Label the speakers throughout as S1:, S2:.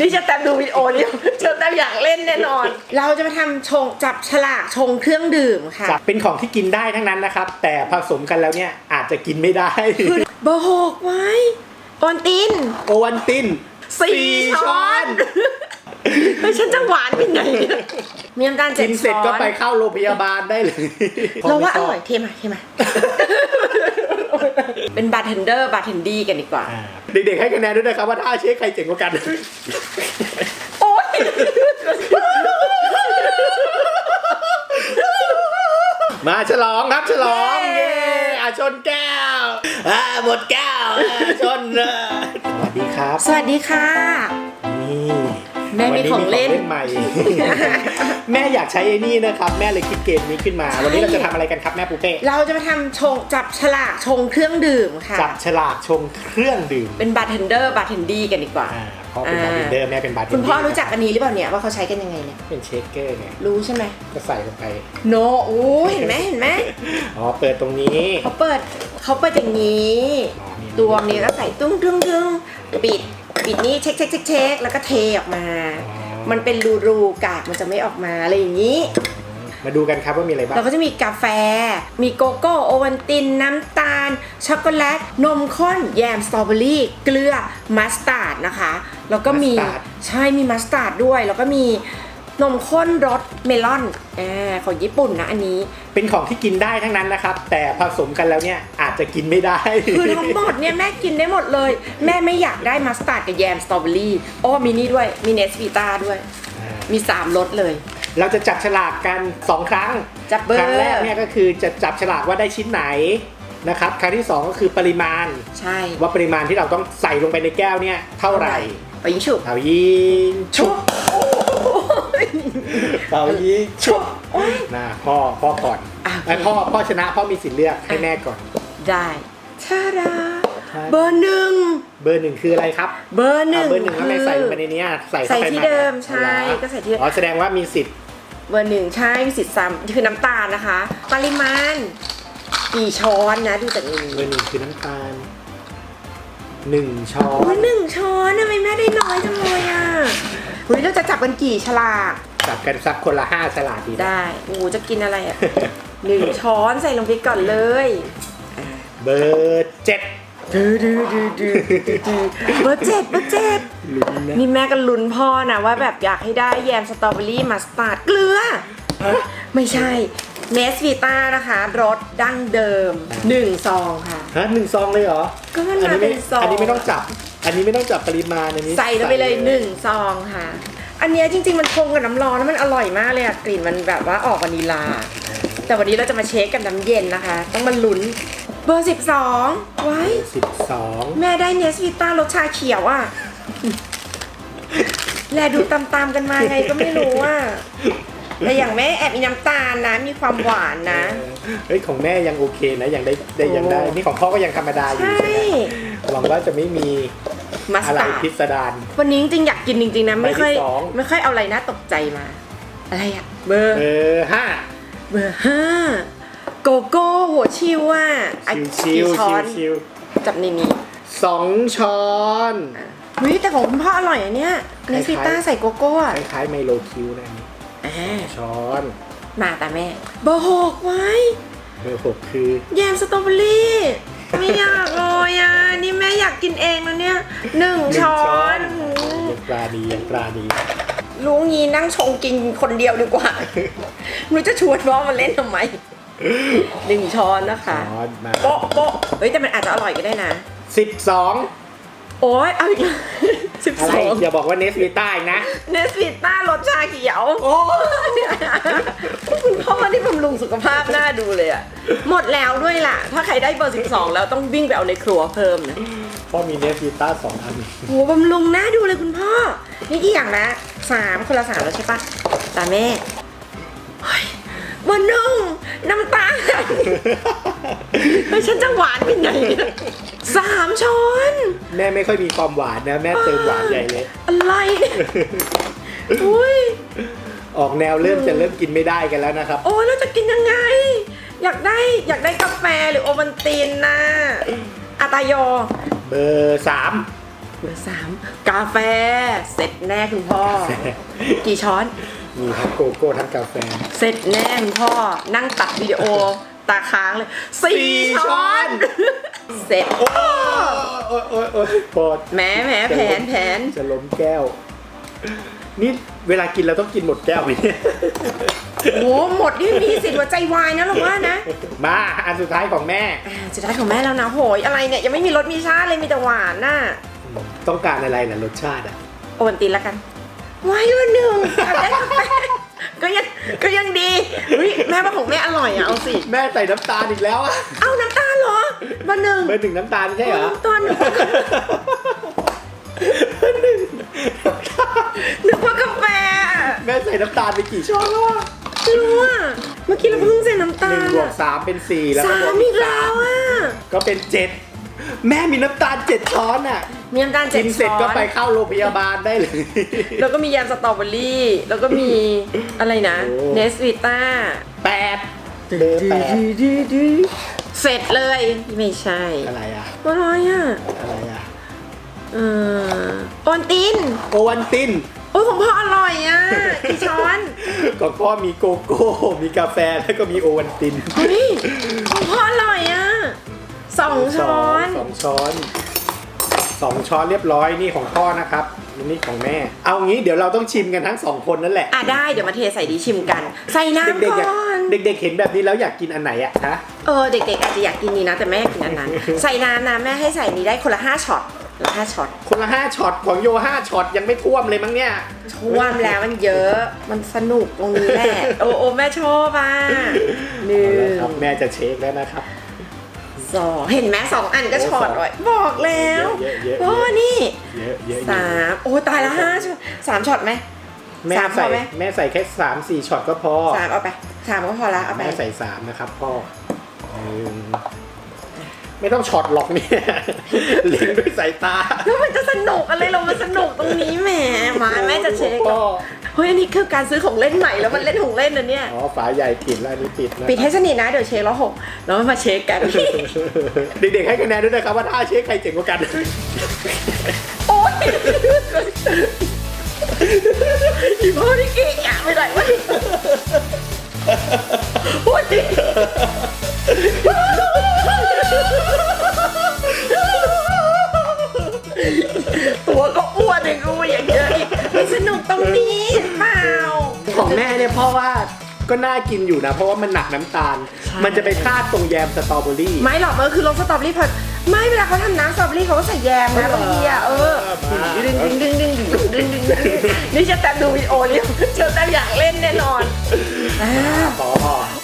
S1: นี่จะแตมดูวิดีโอนี้เชอแตมอยากเล่นแน่นอน เราจะมาทำชงจับฉลากชงเครื่องดื่มค่ะ
S2: จับเป็นของที่กินได้ทั้งนั้นนะครับ แต่ผสมกันแล้วเนี่ยอาจจะกินไม่ได้
S1: เบอร์หกไว้โอนติน
S2: โอวันติน
S1: สี่ช้อนเฮ้ยฉันจะหวานไปไหนเนี่ยมีน้ำตาลเจ็
S2: กิ
S1: ด
S2: นเสร็จ
S1: ช้อน
S2: ก็ไปเข้าโรงพยาบาลได้เลย
S1: เราว่าอร่อยเทมาเทมา เป็นบาร์เทนเดอร์บาร์เทนดี้กันดีกว่า
S2: อ่าเด็กๆให้คะแนนด้วยนะครับว่าถ้าเชคใครเจ๋งกว่ากัน
S1: โอ๊ย
S2: มาฉลองครับฉลองเย้อาชนแก้วอ่าหมดแก้วอ่าชนเออสวัสดีครับ
S1: สวัสดีค่ะ
S2: นี่
S1: แม่มีของเล่น
S2: วัใหม่ แม่อยากใช้ไอ้นี่นะครับ แม่เลยคิดเกมนี้ขึ้นมา
S1: ใช่
S2: วันนี้เราจะทำอะไรกันครับแม่ปูเป้
S1: เราจะมาทำชงจับฉลากชงเครื่องดื่มค่ะ
S2: จับฉลากชงเครื่องดื่ม
S1: เป็นบาร์เทนเดอร์บาร์เทนดี้กันดีกว่า
S2: อ่าพ่อเป็นบาร์เทนเดอร์แม่เป็นบาร์เทนเดอ
S1: คุ
S2: ร์
S1: ณพ่อรู้จักอันนี้หรือเปล่าเนี่ยว่าเขาใช้กันยังไงเนี่ย
S2: เป็นเชคเกอร์ไง
S1: รู้ใช่ไหม
S2: ก็ใส่ลงไป
S1: โนอู้เห็นไหมเห็นไหม
S2: อ๋อเปิดตรงนี้
S1: เขาเปิดเขาเปิดอย่างนี้
S2: อ๋อนี่
S1: ตัวนี้ก็ใส่ตุ้งตุ้งตุ้งปิด ปิดนี่เช็คเช็คเช็คเช็คแล้วก็เทออกมา
S2: อ๋อ
S1: มันเป็นรูรูๆกากมันจะไม่ออกมาอะไรอย่างนี้
S2: มาดูกันครับว่ามีอะไรบ้าง
S1: เราก็จะมีกาแฟ มีโกโก้โอวัลติน น้ำตาล ช็อกโกแลต นมข้น แยมสตรอเบอรี่ เกลือ มัสตาร์ดนะคะ แล้วก็มี
S2: มัสตาร์ด
S1: ใช่มีมัสตาร์ดด้วย แล้วก็มี นมข้นรสเมลอนอ่าของญี่ปุ่นนะอันนี้
S2: เป็นของที่กินได้ทั้งนั้นนะครับ แต่ผสมกันแล้วเนี่ยอาจจะกินไม่ได้
S1: คือทั้งหมดเนี่ยแม่กินได้หมดเลย แม่ไม่อยากได้มัสตาร์ดกับแยมสตรอเบอรี่อ้อมีนี่ด้วยมีเนสวีตาด้วย
S2: อ่า
S1: มี 3รสเลย
S2: เราจะจับฉลากกัน 2 ครั้ง
S1: จับเบอร์
S2: ครั้งแรกเนี่ยก็คือจะจับฉลากว่าได้ชิ้นไหนนะครับครั้งที่ 2 ก็คือปริมาณ
S1: ใช่
S2: ว่าปริมาณที่เราต้องใส่ลงไปในแก้วเนี่ยเท่าไหร่
S1: ไปยิงฉุบ
S2: เอายิง
S1: ชุบ
S2: เอายิงชุบนะพ่อพ่อก่อน
S1: อะ
S2: ไอยพ่อพ่อชนะพ่อมีสิทธิ์เลือกให้แม่ก่อน
S1: ได้ชาดา
S2: ใช่
S1: เบอร์หนึ่ง
S2: เบอร์หนึ่งคืออะไรครับ
S1: เบอร์หนึ่ง
S2: อะเบอร์หนึ่งทำไมใส่ลงไปในเนี้ยใส่เข้า
S1: ใส่
S2: ไป
S1: ที่
S2: ให
S1: เดิม
S2: อะ
S1: ใช่
S2: อ๋อ
S1: ก็ใส่ที่
S2: อ๋อแสดงว่ามีสิทธิ์
S1: เบอร์หนึ่งใช่มีสิทธิ์ซ้ำคือน้ำตาลนะคะ ปริมาณกี่ช้อนนะดูจากนี้
S2: เบอร์หนึ่งคือน้ำตาลหนึ่งช้อ
S1: โอ้
S2: น
S1: ยหนึ่งช้อนทำไมแม่ได้น้อยจังเลยอะ เฮ้ยเราจะจับกันกี่ฉลาก
S2: จับกันสักคนละห้าฉลากดีนะ
S1: ได้โอ้จะกินอะไรอะ หนึ่งช้อนใส่ลงไปก่อนเลย
S2: เบอร์เจ็ด
S1: ดูดูดูดูดูเบอร์เจ็ดเบอร์เจ็ด
S2: ลุ้นนะ
S1: นี่แม่ก็ลุ้นพ่อนะว่าแบบอยากให้ได้แยมสตรอเบอรี่มัสตาร์ดเกลือ ไม่ใช่เนสวีต้านะคะรสดั้งเดิม1ซองค่ะ
S2: ฮะหนึ่งซองเลยเหรอ
S1: ก็มัน
S2: อั
S1: มา
S2: นี้
S1: เป็
S2: ไม่
S1: นซอง
S2: อันนี้ไม่ต้องจับ อันนี้ไม่ต้องจับปริมาณอันนี้
S1: ใส่ลงไปเลย1ซองค่ะ อันเนี้ยจริง ๆ มันชงกับน้ำร้อนแล้วมันอร่อยมากเลยอะกลิ่นมันแบบว่าออกวานิลลาแต่วันนี้เราจะมาเช็คกับน้ำเย็นนะคะ ต้องมาลุ้นเบอร์12ไว้
S2: สิบสอง
S1: แม่ได้เนสวิต้ารสชาเขียวอะแลดูตามๆกันมาไงก็ไม่รู้อะแต่อย่างแม่แอบมีน้ำตาลนะ มีความหวานนะ
S2: เฮ้ยของแม่ยังโอเคนะยังได้ได้ยังได้
S1: โอ้
S2: นี่ของพ่อก็ยังธรรมดาอยู่
S1: ใช่
S2: ใช่ไหม หวังว่าจะไม่มี
S1: มัส
S2: อะไร
S1: ตาร์ด
S2: พิสดาร
S1: วันนี้จริงๆอยากกินจริงๆนะไม่ค่อย
S2: ใบที่สอง
S1: ไม่ค่อยเอาอะไรน่าตกใจมา อะไรอะเบอร์
S2: เบอร์ห้า
S1: เบอร์ห้าโกโก้หัวชิวอะอะ
S2: ชิวชิว
S1: กี่ช้
S2: ชิ
S1: อ
S2: วนชิว
S1: จับในนี้
S2: สองช้อน
S1: เฮ้ยแต่ของคุณพ่ออร่อยอันเนี้ยเนสวิต้าใส่โกโก้อะ
S2: คล้ายๆไมโลคิวนะอันนี้
S1: อ่า
S2: ช้อน
S1: มาแต่แม่เบอร์หกไว้
S2: เบอร์หกคือ
S1: แยมสตรอเบอรี่ ไม่อยากเลยอะ นี่แม่อยากกินเองแล้วเนี่ยหนึ่ง
S2: หนึ่ง
S1: ช้อน
S2: ยังปลาดียังปลาดี
S1: รู้งี้นั่งชงกินคนเดียวดีกว่าไม่รู้จะชวนพ่อมาเล่นทำไมหนึ่งช้อนนะคะ
S2: ช้อนมา
S1: โป๊ะโป๊ะเฮ้ยแต่มันอาจจะอร่อยก็ได้นะ
S2: สิบสอง
S1: โอ้ยเอาอีก สิบ
S2: อะไร
S1: สอง
S2: อย่าบอกว่าเนสวีต้าอีกนะ
S1: เนสวิต้ารสชาเขียวโอ้คุณพ่อที่บำรุงสุขภาพน่าดูเลยอะ หมดแล้วด้วยล่ะ ถ้าใครได้เบอร์ 12 แล้วต้องวิ่งไปเอาในครัวเพิ่มนะ
S2: พ่อมีเนสวีต้าสองอัน
S1: โหบำรุงน่าดูเลยคุณพ่อ นี่กี่อย่างนะสามคนละสามแล้วใช่ปะตาแม่เฮ้ย วันหนึ่งน้ำตาลเฮ้ยฉันจะหวานไปไหนเนี่ยสามช้อน
S2: แม่ไม่ค่อยมีความหวานนะ แม่เติมหวานใหญ่เลย
S1: อะไรเนี่ยอุ้ย
S2: ออกแนวเริ่มจะเริ่มกินไม่ได้กันแล้วนะครับ
S1: โอ้ยเราจะกินยังไง อยากได้อยากได้กาแฟหรือโอวัลตินนะอาตายอ
S2: เบอร์สาม
S1: เบอร์สามกาแฟเสร็จแน่คุณพ่อ กี่ช้อน
S2: มีทั้งโกโก้ทั้งกาแฟ
S1: เสร็จแน่คุณพ่อนั่งตัดวิดีโอ ตาค้างเลยสี่
S2: สี่ช้
S1: ช้
S2: อ
S1: อนนเสร็จ
S2: โอ้โอ้โอ้โอ้พอ
S1: แหมแหมแผนแผน
S2: จะล้มแก้ว นี่เวลากินเราต้องกินหมดแก้วไหมเนี่ย
S1: โอ้หมดนี่มีสิทธิ์หัวใจวายนะหรอว่านะ
S2: มาอันสุดท้ายของแม่
S1: อ่าสุดท้ายของแม่แล้วนะโหยอะไรเนี่ยยังไม่มีรสมีชาติเลยมีแต่หวานน่ะ
S2: ต้องการอะไรล่ะรสชาติอะ
S1: โอวันตินแล้วกัน วายละหนึ่งอยากได้กาแฟก็ยังก็ยังดีเฮ้ยแม่ว่าของแม่อร่อยอะเอาสิ
S2: แม่ใส่น้ำตาลอีกแล้วอะ
S1: เอาน้ำตาลเหรอมาหนึ่ง
S2: เบอร์หนึ่งน้ำตาลใช่เหรอ
S1: น้ำตาลหนึ่งนึกว่ากาแฟ
S2: แม่ใส่น้ำตาลไปกี่ช้อนแล้วอะ
S1: ไม่รู้อะเมื่อกี้เราเพิ่งใส่น้ำตา
S2: หนึ่ง
S1: ล
S2: บว
S1: อะ
S2: กสามเป็นสี่แล้วก็
S1: สา
S2: บวก
S1: มอีกแล้วอะ
S2: ก็เป็นเจ็ด แม่มีน้ำตาลเจ็ดช้อนอะ
S1: มีน้ำตาลเจ็
S2: กิ
S1: ด
S2: นเสร็จ
S1: ช้อน
S2: ก็ไปเข้าโรงพยาบาลได้เลย
S1: แล้วก็มีแยมสตรอเบอรี่ แล้วก็มีอะไรนะ
S2: โอ้
S1: เนสวิต้า
S2: แปดเบอร์แปด
S1: เสร็จเลย ไม่ใช่
S2: อะไรอะ
S1: อะไรอะ
S2: อะไรอะ
S1: เออโอนติน
S2: โอวันติน
S1: โอ้ยของพ่ออร่อยอะกี่ช้อน
S2: ก็พ่อมีโกโก้ มีกาแฟแล้วก็มีโอวันติน
S1: เฮ้ยของพ่ออร่อยอะ สองช้อน
S2: สองช้อนสองช้อนเรียบร้อยนี่ของพ่อนะครับนี่ของแม่ เอางี้เดี๋ยวเราต้องชิมกันทั้งสองคนนั่นแหละ
S1: อะได้เดี๋ยวมาเทใส่ดีชิมกัน ใส่น้ำ
S2: เด็กๆอยาก
S1: ก่อน
S2: เด็กๆเห็นแบบนี้แล้วอยากกินอันไหนอะฮะ
S1: เออเด็กๆอาจจะอยากกินนี้นะแต่แม่อยากกินอันนั้น ใส่น้ำนะแม่ให้ใส่นี้ได้คนละห้าช็อตละห้าช็อต
S2: คนละห้าช็อตของโยห้าช็อตยังไม่ท่วมเลยมั้งเนี่ย
S1: ท่วมแล้วมันเยอะมันสนุกตรงนี้แหละโอ้โอ้แม่ชอบอะหนึ่
S2: เอาละครับ
S1: ง
S2: แม่จะเช็คแล้วนะครับ
S1: สองเห็นไหมสองอันก็ช็อตไว้บอกแล้ว
S2: เยอะๆเยอะๆ
S1: โอ้นี่
S2: เยอะเยอะ
S1: สามโอ้ตายละห้าช็อตสามช็อตไหม
S2: แม่
S1: สามพอ
S2: ใส่
S1: ไหม
S2: แม่ใส่แค่สามสี่ช็อตก็พอ
S1: สามเอาไปสามก็พอละเอาไป
S2: แม่ใส่สามนะครับพ่อหนึ่ง ไม่ต้องช็อตหรอกเนี่ยเล็งด้วยสายตา
S1: แล้วมันจะสนุกอะไรเรามันสนุกตรงนี้แหมมาแม่จะเช็ค
S2: พ่อ
S1: เฮ้ยอันนี้คือการซื้อของเล่นใหม่แล้วมันเล่นของเล่นนะเนี่ย
S2: อ๋อฝาใหญ่ปิดแล้วอันนี้ปิดนะ
S1: ปิดให้สนิทนะเดี๋ยวเช็คแล้วหกแล้วมาเช็คกัน
S2: เด็กๆให้คะแนนด้วยนะครับว่าถ้าเช็คใครเจ๋งกว่ากัน
S1: โอ๊ยอีพ่อที่เก่งอะไม่ได้วะโอ๊ย ก็น่ากิน
S2: อยู่นะ เพราะว่ามันหนักน้ำตาล มันจะไปคาดตรงแยมสตรอเบอรี่
S1: ไม่หรอกเออคือลงสตรอเบอรี่ผัดไม่เวลาเขาทำน้ำสตรอเบอรี่เขาก็ใส่แยมนะบางทีอะเออดึงดึงดึงดึงดึงดึงดึงนี่จะแต่ดูวิดีโอเนี่ยเจอแต่อยากเล่นแน่นอนอ่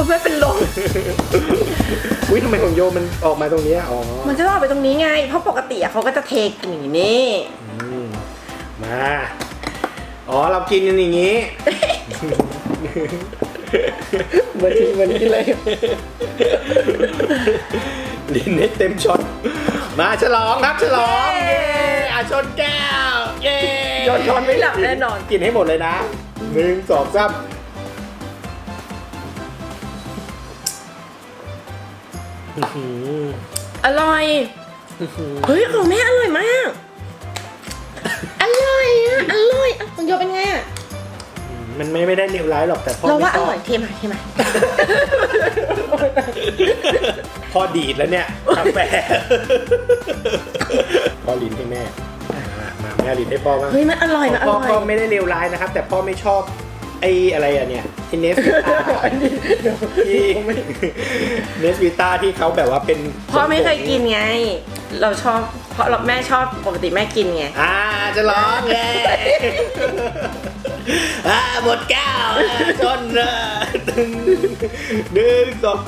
S2: อ
S1: ไม่เป็นลม
S2: อุ้ยทำไมของโยมันออกมาตรงนี้อ๋อ
S1: มันจะออกไปตรงนี้ไง เพราะปกติอะเขาก็จะเทกินอย่างนี้
S2: มา อ๋อ เรากินกันอย่างนี้ มือนที่เหมือนที่เลยลิ้นให้เต็มช็อตมาฉลองครับฉลองเย้อาชนแก้วเย้
S1: โยนนอนไม่หลับแน่นอน
S2: กินให้หมดเลยนะหนึ่งสองสามอื้อหือ
S1: อร่อยเฮ้ยของแม่อร่อยมาก อร่อยอะอร่อยอะของโยเป็นไงอะ
S2: มันไม่ไม่ได้เลวร้ายหรอกแต่พ่อ
S1: เรา
S2: ไม่
S1: ว่าอ
S2: ชอบ
S1: ร่อยเทมาเทมา
S2: พอดีดแล้วเนี่ยกาแฟพ่อลิ้นให้แม่อะมาแม่ลิ้นให้พ่อบ้าง
S1: เฮ้ยมันอร่อยมันอ
S2: พ่อ
S1: ร่อย
S2: ก็ไม่ได้เลวร้ายนะครับ แต่พ่อไม่ชอบไอ้อะไรอะเนี่ยไอ้เนสวิต้าที่เนสวิต้าที่เขาแบบว่าเป็น
S1: พ่อไม่เคยกินไง เราชอบเพราะเราแม่ชอบปกติแม่กินไง
S2: อ่าจะร้องไง อ่าหมดแก้วอ่าชนอะหนึ่งสอง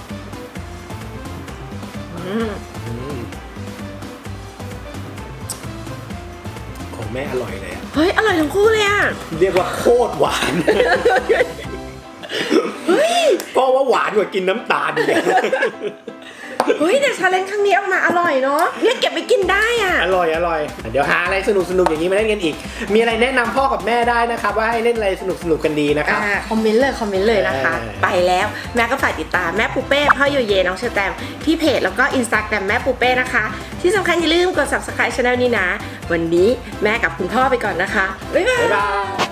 S1: อืม
S2: ของแม่อร่อยเลยอะ
S1: เฮ้ย อร่อยทั้งคู่เลยอะ
S2: เรียกว่าโคตรหวาน
S1: เฮ้ย
S2: เพราะว่าหวานกว่ากินน้ำตาลเนี่ย
S1: เฮ้ยแต่ชาเลนจ์ครั้งนี้ออกมาอร่อยเนาะเนี่ยเก็บไปกินได้อะ
S2: อร่อยอร่อย เดี๋ยวหาอะไรสนุกสนุกๆอย่างนี้มาเล่นกันอีก มีอะไรแนะนำพ่อกับแม่ได้นะครับ ว่าให้เล่นอะไรสนุกสนุกๆกันดีนะครับ
S1: อ่าคอมเมนต์เลยคอมเมนต์เลยนะคะ
S2: เออ
S1: ไปแล้วแม่ก็ฝากติดตามแม่ปูเป้พ่อโยเยน้องเชอแตมที่เพจแล้วก็อินสตาแกรมแม่ปูเป้นะคะ ที่สำคัญอย่าลืมกด subscribe channel นี้นะ วันนี้แม่กับคุณพ่อไปก่อนนะคะ บ๊ายบาย
S2: บ๊ายบาย